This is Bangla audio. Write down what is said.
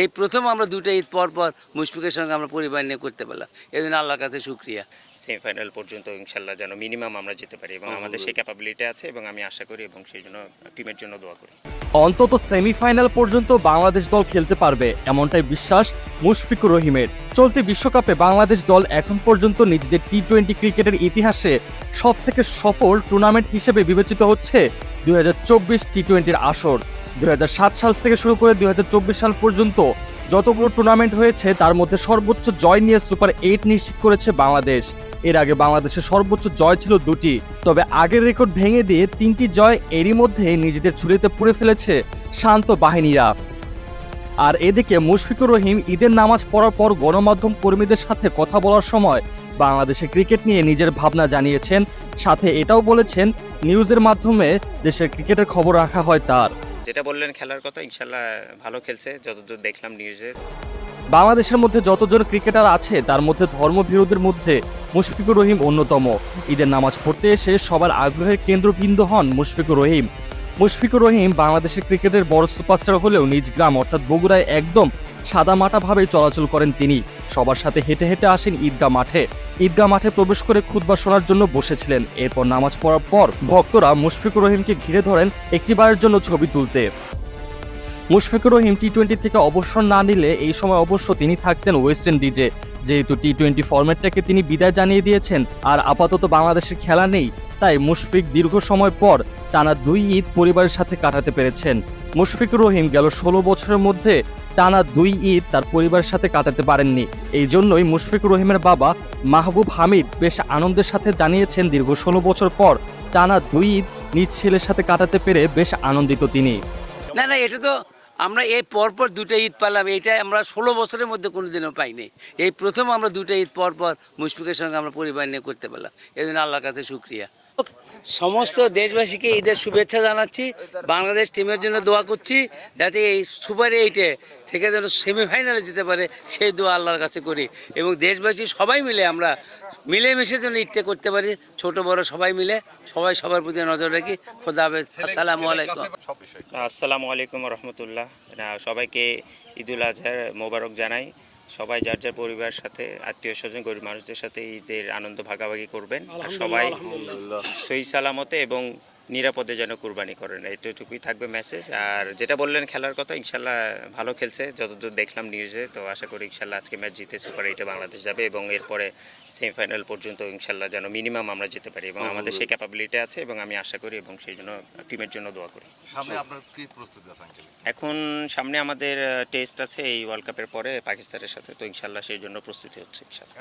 এই প্রথম আমরা দুটো ঈদ পর পর মুশফিকের সঙ্গে আমরা পরিবার নিয়ে করতে পারলাম। এই জন্য আল্লাহর কাছে শুক্রিয়া। সেমিফাইনাল পর্যন্ত ইনশাল্লাহ যেন মিনিমাম আমরা যেতে পারি এবং আমাদের সেই ক্যাপাবিলিটি আছে এবং আমি আশা করি এবং সেই জন্য টিমের জন্য দোয়া করি। অন্তত সেমিফাইনাল পর্যন্ত বাংলাদেশ দল খেলতে পারবে এমনটাই বিশ্বাস মুশফিকুর রহিমের। চলতি বিশ্বকাপে বাংলাদেশ দল এখন পর্যন্ত নিজেদের টি টোয়েন্টি ক্রিকেটের ইতিহাসে সব থেকে সফল টুর্নামেন্ট হিসেবে বিবেচিত হচ্ছে দুই টি টোয়েন্টির আসর। দুই হাজার সাত সাল থেকে শুরু করে দুই সাল পর্যন্ত যতগুলো টুর্নামেন্ট হয়েছে, তার মধ্যে সর্বোচ্চ জয় নিয়ে সুপার এইট নিশ্চিত করেছে বাংলাদেশ। এর আগে বাংলাদেশের সর্বোচ্চ জয় ছিল দুটি। তবে আগের রেকর্ড ভেঙে দিয়ে তিনটি জয় এরই মধ্যে নিজেদের ঝুলিতে পুড়ে ফেলেছে শান্ত বাহিনীরা। আর এদিকে মুশফিকুর রহিম ঈদের নামাজ পড়ার পর গণমাধ্যম কর্মীদের সাথে কথা বলার সময় বাংলাদেশের ক্রিকেট নিয়ে নিজের ভাবনা জানিয়েছেন। সাথে এটাও বলেছেন নিউজের মাধ্যমে দেশের ক্রিকেটের খবর রাখা হয় তার। যেটা বললেন খেলার কথা ইনশাল্লাহ ভালো খেলছে যতদূর দেখলাম নিউজে। বাংলাদেশের মধ্যে যতজন ক্রিকেটার আছে তার মধ্যে ধর্মবিরোধীর মধ্যে মুশফিকুর রহিম অন্যতম। ঈদের নামাজ পড়তে এসে সবার আগ্রহের কেন্দ্রবিন্দু হন মুশফিকুর রহিম। মুশফিকুর রহিম বাংলাদেশের ক্রিকেটের বড় সুপারস্টার হলেও নিজ গ্রাম অর্থাৎ বগুড়ায় একদম সাদামাটাভাবেই চলাচল করেন তিনি। সবার সাথে হেঁটে হেঁটে আসেন ঈদগা মাঠে। ঈদগা মাঠে প্রবেশ করে খুতবা শোনার জন্য বসেছিলেন। এরপর নামাজ পড়ার পর ভক্তরা মুশফিকুর রহিমকে ঘিরে ধরেন একটি বারের জন্য ছবি তুলতে। মুশফিকুর রহিম টি টোয়েন্টি থেকে অবসর না নিলে এই সময় অবশ্য তিনি থাকতেন ওয়েস্ট ইন্ডিজে যেহেতু টি টোয়েন্টি ফরম্যাটটাকে তিনি বিদায় জানিয়ে দিয়েছেন, আর আপাতত বাংলাদেশের খেলা নেই, তাই মুশফিক দীর্ঘ সময় পর টানা দুই ঈদ পরিবারের সাথে কাটাতে পেরেছেন। মুশফিকুর রহিম গেল ষোলো বছরের মধ্যে টানা দুই ঈদ তার পরিবারের সাথে কাটাতে পারেননি। এই জন্যই মুশফিকুর রহিমের বাবা মাহবুব হামিদ বেশ আনন্দের সাথে জানিয়েছেন দীর্ঘ ষোলো বছর পর টানা দুই ঈদ নিজ ছেলের সাথে কাটাতে পেরে বেশ আনন্দিত তিনি। না না, এটা তো আমরা এই পরপর দুটো ঈদ পালাম, এইটা আমরা ষোলো বছরের মধ্যে কোনো দিনও পাইনি। এই প্রথম আমরা দুটো ঈদ পরপর পর মুশফিকের সঙ্গে আমরা পরিবার নিয়ে করতে পারলাম। জন্য আল্লাহর কাছে শুক্রিয়া। সমস্ত দেশবাসীকে ঈদের শুভেচ্ছা জানাচ্ছি। বাংলাদেশ টিমের জন্য দোয়া করছি, যাতে এই সুপার এইটে থেকে যেন সেমিফাইনালে যেতে পারে, সেই দোয়া আল্লাহর কাছে করি। এবং দেশবাসী সবাই মিলে আমরা মিলেমিশে যেন ঈদটা করতে পারি, ছোট বড় সবাই মিলে, সবাই সবার প্রতি নজর রাখি খোদা হাফেজ। আসসালামু আলাইকুম। আসসালামু আলাইকুম রহমতুল্লাহ। সবাইকে ঈদুল আজহার মোবারক জানাই। সবাই যার যার পরিবারের সাথে আত্মীয় স্বজন গরিব মানুষদের সাথে ঈদের আনন্দ ভাগাভাগি করবেন। আর সবাই সহি সালামতে এবং নিরাপদে যেন কুরবানি করেন এইটুকুই থাকবে মেসেজ আর যেটা বললেন খেলার কথা ইনশাল্লাহ ভালো খেলছে। যতদূর দেখলাম নিউজে তো আশা করি ইনশাল্লাহ আজকে ম্যাচ জিতে সুপার এইটে বাংলাদেশ যাবে এবং এরপরে সেমিফাইনাল পর্যন্ত ইনশাল্লাহ যেন মিনিমাম আমরা যেতে পারি এবং আমাদের সেই ক্যাপাবিলিটি আছে এবং আমি আশা করি এবং সেই জন্য টিমের জন্য দোয়া করি। এখন সামনে আমাদের টেস্ট আছে এই ওয়ার্ল্ড কাপের পরে পাকিস্তানের সাথে তো ইনশাল্লাহ সেই জন্য প্রস্তুতি হচ্ছে ইনশাল্লাহ।